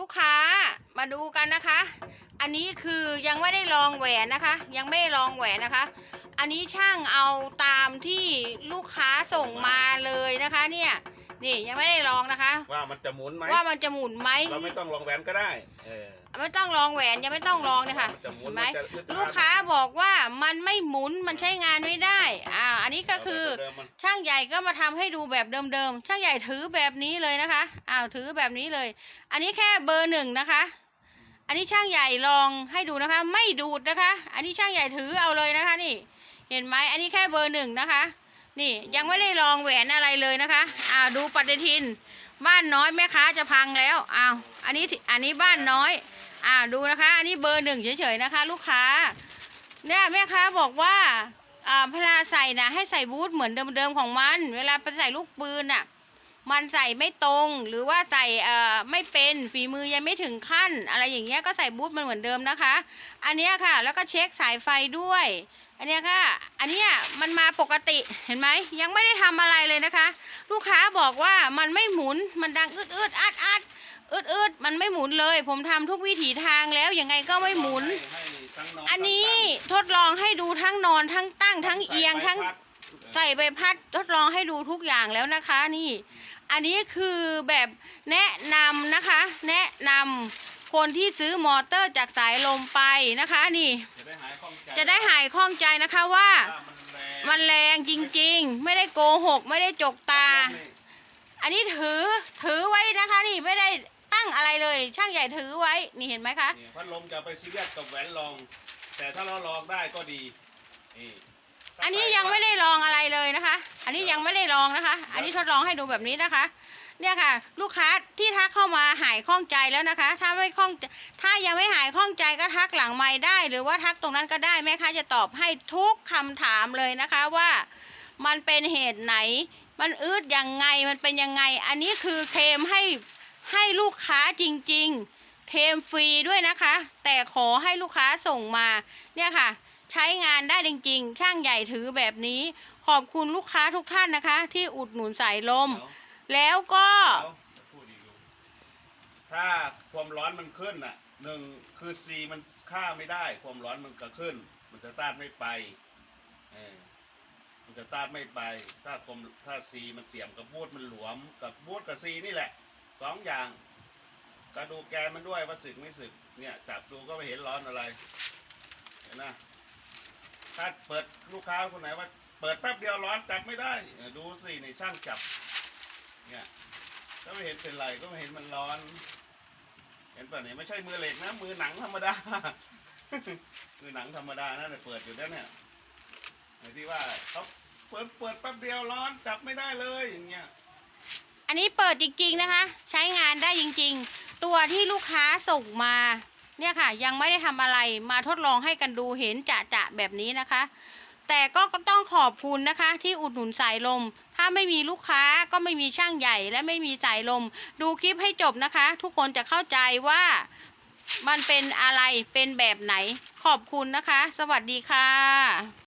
ลูกค้ามาดูกันนะคะ อันนี้คือยังไม่ได้ลองแหวนนะคะ ยังไม่ได้ลองแหวนนะคะ อันนี้ช่างเอาตามที่ลูกค้าส่งมาเลยนะคะเนี่ย นี่ยังไม่ได้ลองนะคะ ว่ามันจะหมุนไหมว่ามันจะหมุนไหมเราไม่ต้องลองแหวนก็ได้เออไม่ต้องลองแหวนยังไม่ต้องลองเลยค่ะมันจะหมุเห็นนไหมมันจะอึดอัดลูกค้าบอกว่ามันไม่หมุนมันใช้งานไม่ได้อ่าอันนี้ก็คือ เดิมมันช่างใหญ่ก็มาทำให้ดูแบบเดิมๆ ช่างใหญ่ถือแบบนี้เลยนะคะ อ้าวถือแบบนี้เลย อันนี้แค่เบอร์หนึ่งนะคะ อันนี้ช่างใหญ่ลองให้ดูนะคะ ไม่ดูดนะคะ อันนี้ช่างใหญ่ถือเอาเลยนะคะนี่ เห็นไหมอันนี้แค่เบอร์หนึ่งนะคะ นี่ยังไม่ได้ลองแหวนอะไรเลยนะคะอ้าวดูปฏิทิน บ้านน้อยแม่ค้าจะพังแล้วอ้าวอันนี้อันนี้บ้านน้อยอ่าดูนะคะ อันนี้เบอร์หนึ่งเฉยๆนะคะ ลูกค้า เนี่ยแม่ค้าบอกว่าอ่าเวลาใส่นะให้ใส่บูทเหมือนเดิมๆของมัน เวลาไปใส่ลูกปืนอะมันใส่ไม่ตรงหรือว่าใส่เอ่อไม่เป็นฝีมือยังไม่ถึงขั้น อะไรอย่างเงี้ยก็ใส่บูทมันเหมือนเดิมนะคะ อันเนี้ยค่ะ แล้วก็เช็คสายไฟด้วยอันนี้ค่ะ อันนี้มันมาปกติเห็นไหมยังไม่ได้ทำอะไรเลยนะคะ ลูกค้าบอกว่ามันไม่หมุนมันดังอึดอึดอัดอัดอึดอึดมันไม่หมุนเลย ผมทำทุกวิถีทางแล้วยังไงก็ไม่หมุนให้ทั้งนอันนี้ทดลองให้ดูทั้งนอนทั้งตั้งทั้งเอียงทั้งใส่ใบพัดใส่ใบพัดทดลองให้ดูทุกอย่างแล้วนะคะนี่ อันนี้คือแบบแนะนำนะคะ แนะนำ คนที่ซื้อมอเตอร์จากสายลมไปนะคะนี่ จะได้หายข้องใจจะได้หายข้องใจนะคะว่าว่ามันแรงมันแรงจริงๆ ไม่ได้โกหก ไม่ได้จกตา อันนี้ถือถือไว้นะคะนี่ไม่ได้ตั้งอะไรเลย ช่างใหญ่ถือไว้นี่เห็นไหมคะนี่พัดลมจะไปซีเรียสกับแหวนลอง แต่ถ้าเราลองได้ก็ดีนี่ อันนี้ยังไม่ได้ลองอะไรเลยนะคะ อันนี้ยังไม่ได้ลองนะคะ อันนี้ทดลองให้ดูแบบนี้นะคะ เนี่ยค่ะ ลูกค้าที่ทักเข้ามาหายข้องใจแล้วนะคะ ถ้าไม่ข้องถ้ายังไม่หายข้องใจก็ทักหลังไม้ได้ หรือว่าทักตรงนั้นก็ได้แม่ค้าจะตอบให้ทุกคำถามเลยนะคะว่ามันเป็นเหตุไหน มันอืดยังไง มันเป็นยังไง อันนี้คือเคมให้ให้ลูกค้าจริง ๆ เคมฟรีด้วยนะคะ แต่ขอให้ลูกค้าส่งมา เนี่ยค่ะ ใช้งานได้จริงๆ ช่างใหญ่ถือแบบนี้ ขอบคุณลูกค้าทุกท่านนะคะ ที่อุดหนุนสายลมเดี๋ยวแล้วก็เดี๋ยวจะพูดอีกดูถ้าความร้อนมันขึ้นอะหนึ่งคือซีมันค่าไม่ได้ ความร้อนมันก็ขึ้น มันจะต้านไม่ไปเออมันจะต้านไม่ไป ถ้าความถ้าซีมันเสียมกับบูดมันหลวมกับบูดกับซีนี่แหละสองอย่างก็ดูแกนมันด้วยว่าสึกไม่สึกเนี่ยจับดูก็ไม่เห็นร้อนอะไรเห็นนะ ถ้าเปิดลูกค้าคนไหนว่า เปิดแป๊บเดียวร้อนจับไม่ได้ ดูสิในช่างจับ เนี่ยก็ไม่เห็นเป็นไรก็ไม่เห็นมันร้อน เห็นป่ะเนี่ยไม่ใช่มือเหล็กนะ มือหนังธรรมดา มือหนังธรรมดานั่นแหละเปิดอยู่แล้วเนี่ยไอ้ที่ว่าเขาเปิดเปิดแป๊บเดียวร้อนจับไม่ได้เลยอย่างเงี้ยอันนี้เปิดจริงๆนะคะ ใช้งานได้จริงๆ ตัวที่ลูกค้าส่งมา เนี่ยค่ะ ยังไม่ได้ทำอะไรมาทดลองให้กันดูเห็นจะจะแบบนี้นะคะ แต่ก็ต้องขอบคุณนะคะ ที่อุดหนุนสายลม ถ้าไม่มีลูกค้าก็ไม่มีช่างใหญ่และไม่มีสายลม ดูคลิปให้จบนะคะ ทุกคนจะเข้าใจว่ามันเป็นอะไรเป็นแบบไหน ขอบคุณนะคะ สวัสดีค่ะ